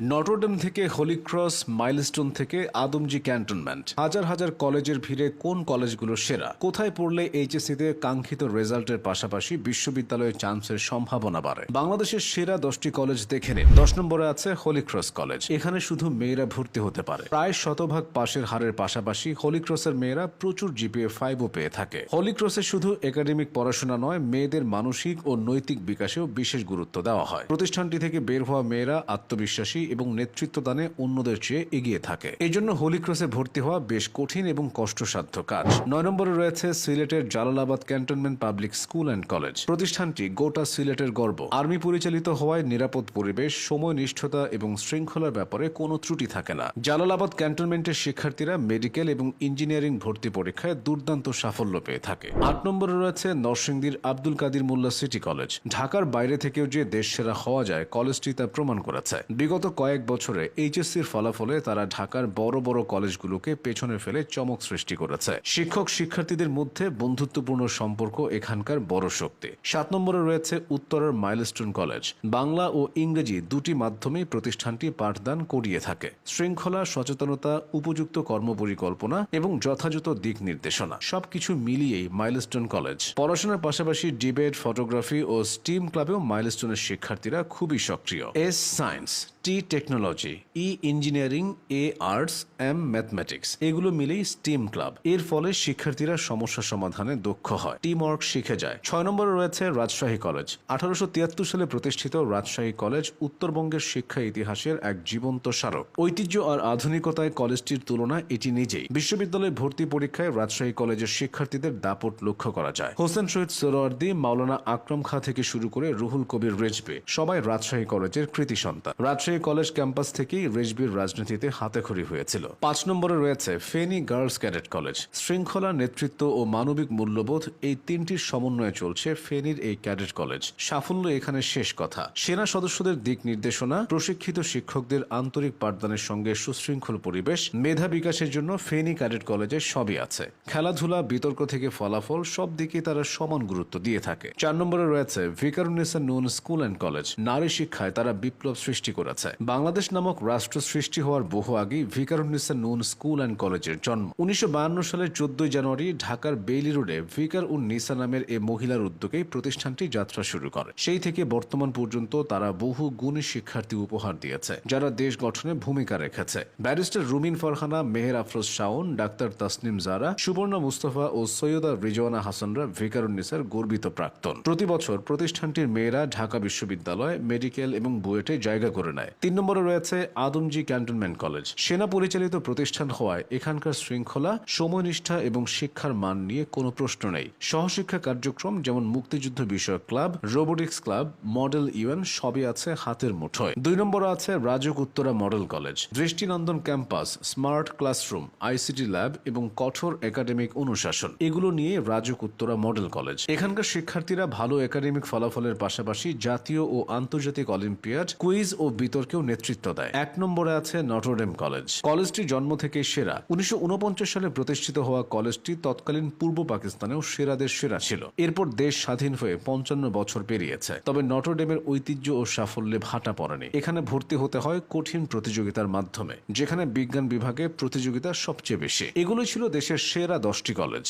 Notre Dame থেকে Holy Cross milestone থেকে Adamjee cantonment. হাজার হাজার কলেজের ভিড়ে কোন কলেজগুলো সেরা? কোথায় পড়লে এইচএসসিতে কাঙ্ক্ষিত রেজাল্টের পাশাপাশি বিশ্ববিদ্যালয়ে চান্সের সম্ভাবনা বাড়ে? বাংলাদেশের সেরা দশটি কলেজ দেখে নিন। দশ নম্বরে আছে হোলিক্রস কলেজ। এখানে শুধু মেয়েরা ভর্তি হতে পারে। প্রায় শতভাগ পাশের হারের পাশাপাশি হোলিক্রসের মেয়েরা প্রচুর জিপিএ ফাইভও পেয়ে থাকে। হোলিক্রসে শুধু একাডেমিক পড়াশোনা নয়, মেয়েদের মানসিক ও নৈতিক বিকাশেও বিশেষ গুরুত্ব দেওয়া হয়। প্রতিষ্ঠানটি থেকে বের হওয়া মেয়েরা আত্মবিশ্বাসী এবং নেতৃত্বদানে অন্যদের চেয়ে এগিয়ে থাকে। এই জন্য হোলি ক্রসে ভর্তি হওয়া বেশ কঠিন এবং কষ্টসাধ্য কাজ। নয় নম্বরে রয়েছে সিলেটের Jalalabad cantonment public school and college. প্রতিষ্ঠানটি গোটা সিলেটের গর্ব। আর্মি পরিচালিত হওয়ায় নিরাপদ পরিবেশ সময় নিষ্ঠতা এবং শৃঙ্খলার ব্যাপারে কোনো ত্রুটি থাকে না। জালালাবাদ ক্যান্টনমেন্টের শিক্ষার্থীরা মেডিকেল এবং ইঞ্জিনিয়ারিং ভর্তি পরীক্ষায় দুর্দান্ত সাফল্য পেয়ে থাকে। আট নম্বরে রয়েছে নরসিংদীর আব্দুল কাদির মোল্লা সিটি কলেজ। ঢাকার বাইরে থেকেও যে দেশ সেরা হওয়া যায়, কলেজটি তা প্রমাণ করেছে। বিগত কয়েক বছরে এইচএসসির ফলাফলে তারা ঢাকার বড় বড় কলেজগুলোকে পেছনে ফেলে চমক সৃষ্টি করেছে। শিক্ষক শিক্ষার্থীদের মধ্যে বন্ধুত্বপূর্ণ সম্পর্ক এখানকার বড় শক্তি। সাত নম্বরে রয়েছে উত্তরের মাইলস্টোন কলেজ। বাংলা ও ইংরেজি দুটি মাধ্যমেই প্রতিষ্ঠানটি পাঠদান করিয়ে থাকে। শৃঙ্খলা, সচেতনতা, উপযুক্ত কর্মপরিকল্পনা এবং যথাযথ দিক নির্দেশনা সবকিছু মিলিয়েই মাইলস্টোন কলেজ। পড়াশোনার পাশাপাশি ডিবেট, ফটোগ্রাফি ও স্টিম ক্লাবেও মাইলস্টোনের শিক্ষার্থীরা খুবই সক্রিয়। S science T technology, E engineering, A arts, M mathematics, এগুলো মিলেই স্টিম ক্লাব। এর ফলে শিক্ষার্থীরা সমস্যা সমাধানে দক্ষ হয়। টিম ওয়ার্ক শিখে যায়। ছয় নম্বরে রয়েছে রাজশাহী কলেজ। আঠারোশো তিয়াত্তর সালে প্রতিষ্ঠিত রাজশাহী কলেজ উত্তরবঙ্গের শিক্ষা ইতিহাসের এক জীবন্ত স্মারক। ঐতিহ্য আর আধুনিকতায় কলেজটির তুলনা এটি নিজেই। বিশ্ববিদ্যালয় ভর্তি পরীক্ষায় রাজশাহী কলেজের শিক্ষার্থীদের দাপট লক্ষ্য করা যায়। হোসেন শহীদ সোহরাওয়ার্দী মাওলানা আকরম খা থেকে শুরু করে রুহুল কবির রেজবে সবাই রাজশাহী কলেজের কৃতি সন্তান। রাজশাহী কলেজ ক্যাম্পাস থেকেই রেজবির রাজনীতিতে হাতেখড়ি হয়েছিল। পাঁচ নম্বরে রয়েছে ফেনী গার্লস ক্যাডেট কলেজ। শৃঙ্খলা, নেতৃত্ব ও মানবিক মূল্যবোধ এই তিনটির সমন্বয়ে চলছে ফেনীর এই ক্যাডেট কলেজ। সাফল্য এখানে শেষ কথা। সেনা সদস্যদের দিক নির্দেশনা, প্রশিক্ষিত শিক্ষকদের আন্তরিক পাঠদানের সঙ্গে সুশৃঙ্খল পরিবেশ, মেধা বিকাশের জন্য ফেনী ক্যাডেট কলেজে সবই আছে। খেলাধুলা, বিতর্ক থেকে ফলাফল সব দিকে তারা সমান গুরুত্ব দিয়ে থাকে। চার নম্বরে রয়েছে ভিকারুন্নেসা নুন স্কুল অ্যান্ড কলেজ। নারী শিক্ষায় তারা বিপ্লব সৃষ্টি করেছে। বাংলাদেশ নামক রাষ্ট্র সৃষ্টি হওয়ার বহু আগেই ভিকারুন্নেসা নুন স্কুল অ্যান্ড কলেজের জন্ম। উনিশশো বায়ান্ন সালের চোদ্দই জানুয়ারি ঢাকার বেইলি রোডে ভিকার উন নিসা নামের এ মহিলার উদ্যোগে প্রতিষ্ঠানটি যাত্রা শুরু করে। সেই থেকে বর্তমান পর্যন্ত তারা বহু গুণী শিক্ষার্থী উপহার দিয়েছে, যারা দেশ গঠনে ভূমিকা রেখেছে। ব্যারিস্টার রুমিন ফরহানা, মেহের আফরোজ শাওন, ডাক্তার তাসনিম জারা, সুবর্ণ মুস্তফা ও সৈয়দা রিজওয়ানা হাসানরা ভিকারুন্নিসার গর্বিত প্রাক্তন। প্রতি বছর প্রতিষ্ঠানটির মেয়েরা ঢাকা বিশ্ববিদ্যালয়, মেডিকেল এবং বুয়েটে জায়গা করে নেয়। তিন নম্বরে রয়েছে আদমজি ক্যান্টনমেন্ট কলেজ। সেনা পরিচালিত প্রতিষ্ঠান হওয়ায় এখানকার শৃঙ্খলা, সময়নিষ্ঠা এবং শিক্ষার মান নিয়ে কোনো প্রশ্ন নেই। সহশিক্ষা কার্যক্রম যেমন মুক্তিযুদ্ধ বিষয়ক club, robotics club, model UN সবই আছে হাতের মুঠোয়। দুই নম্বরে আছে রাজক উত্তরা মডেল কলেজ। দৃষ্টিনন্দন campus, smart classroom, ICT lab এবং কঠোর একাডেমিক অনুশাসন। এগুলো নিয়ে রাজক উত্তরা মডেল কলেজ। এখানকার শিক্ষার্থীরা ভালো একাডেমিক ফলাফলের পাশাপাশি জাতীয় ও আন্তর্জাতিক অলিম্পিয়াড, কুইজ ও বিতর্কেও নেতৃত্ব দেয়। এক নম্বরে আছে নটরডেম কলেজ। কলেজটি জন্ম থেকে সেরা। উনিশশো উনপঞ্চাশ সালে প্রতিষ্ঠিত হওয়া কলেজটি তৎকালীন পূর্ব পাকিস্তানেও সেরাদের সেরা ছিল। এরপর দেশ স্বাধীন হয়ে পঞ্চান্ন বছর পেরিয়েছে। তবে নটরডেমের ঐতিহ্য ও সাফল্যে ভাটা পড়েনি। এখানে ভর্তি হতে হয় কঠিন প্রতিযোগিতার মাধ্যমে, যেখানে বিজ্ঞান বিভাগে প্রতিযোগিতা সবচেয়ে বেশি। এগুলো ছিল দেশের সেরা দশটি কলেজ।